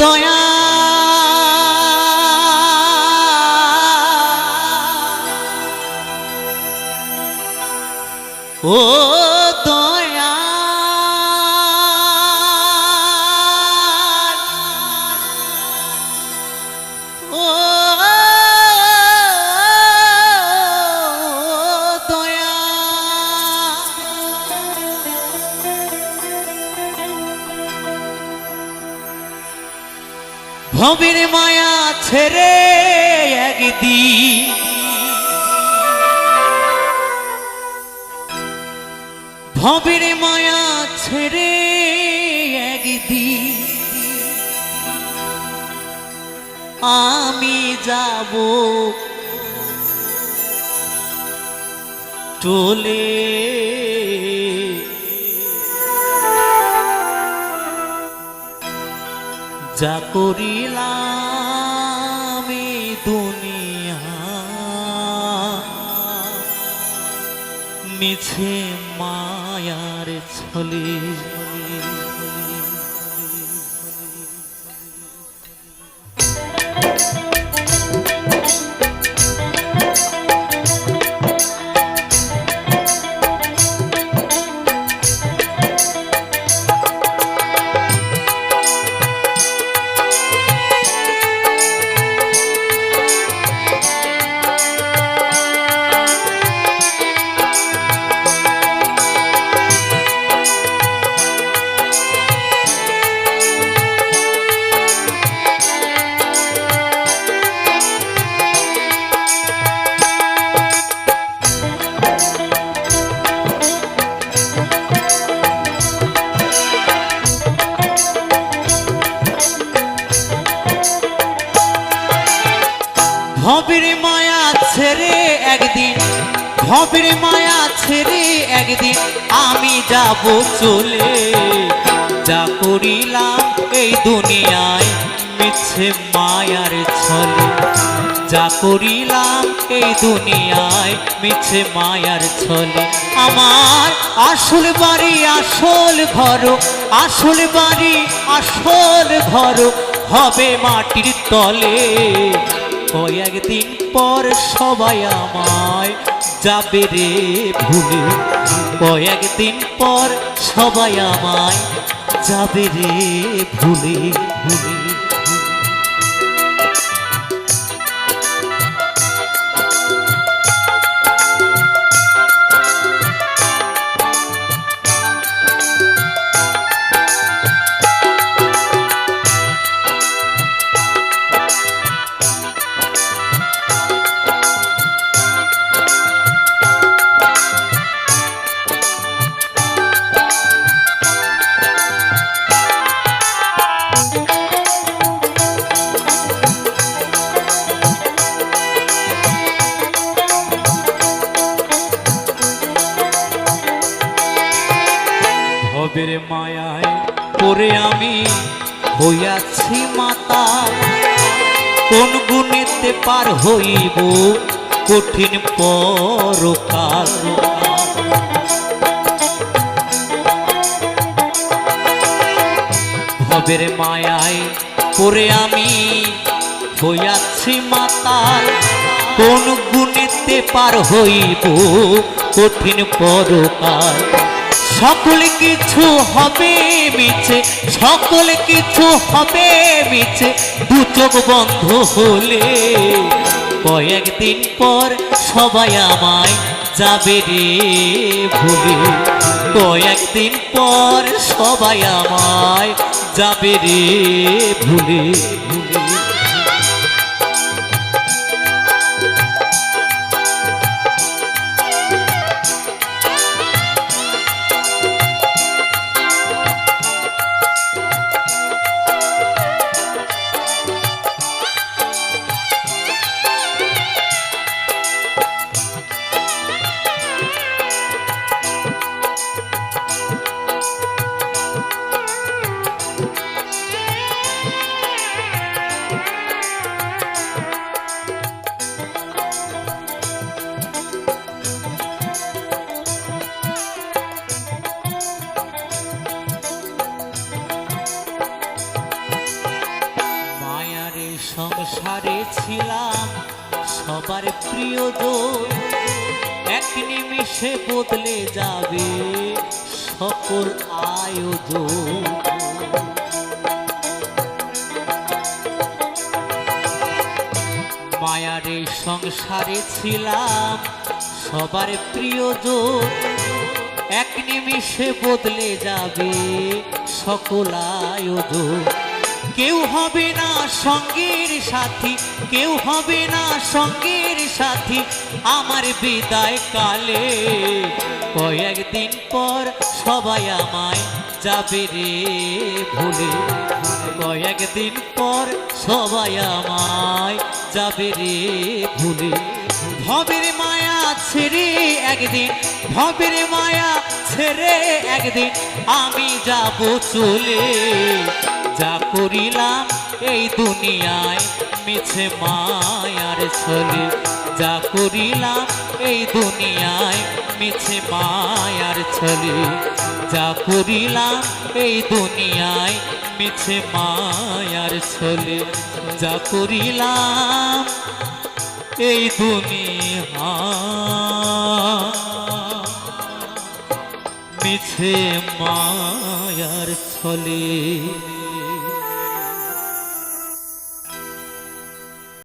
দয়া। ও ভবের মায়া ছেড়ে একদিন। ভবের মায়া ছেড়ে একদিন। আমি যাব চলে যা করিলাম দুনিয়া। মিছে মায়ার ছলে ভবের মায়া ছেড়ে একদিন, ভবের মায়া ছেড়ে একদিন আমি যাব চলে। যা করিলাম এই দুনিয়ায় মিছে মায়ার ছলে। যা করিলাম এই দুনিয়ায় মিছে মায়ার ছলে। আমার আসল বাড়ি, আসল ঘর আসল বাড়ি, আসল ঘর হবে মাটির তলে। কয়েকদিন পর সবাই আমায় যাবে রে ভুলে। কয়েকদিন পর সবাই আমায় যাবে রে ভুলে ভুলে। ভবের মায়ায় পরে আমি হইয়াছি মাতা। কোন গুণেতে পার হইব কঠিন পরকাল? ভবের মায়ায় পরে আমি হইয়াছি মাতাল কোন গুণেতে পার হইব কঠিন পরকাল? সকল কিছু হবে মিছে সকল কিছু হবে মিছে দু চোখ বন্ধ হলে কয়েকদিন পর সবাই আমায় যাবে রে ভুলে। কয়েকদিন পর সবাই আমায় যাবে রে ভুলে। সংসারে ছিলাম, সবার প্রিয়জন এক নিমিষে বদলে যাবে সকল আয়োজন। মায়ার সংসারে ছিলাম, সবার এক নিমিষে বদলে যাবে সকল আয়োজন। কেউ হবে না সঙ্গের সাথী, কেউ হবে না সঙ্গের সাথী আমার বিদায় কালে। কয়েকদিন পর সবাই আমায় যাবে রে ভুলে। কয়েকদিন পর সবাই আমায় যাবে রে ভুলে। ভবের মায়া ছেড়ে একদিন, ভবের মায়া ছেড়ে একদিন আমি যাব চলে। যা করিলাম এই দুনিয়ায় মিছে মায়ার ছলে। যা করিলাম এই দুনিয়ায় মিছে মায়ার ছলে। যা করিলাম এই দুনিয়ায় মিছে মায়ার ছলে। যা করিলাম এই দুনিয়া মিছে মায়ার ছলে।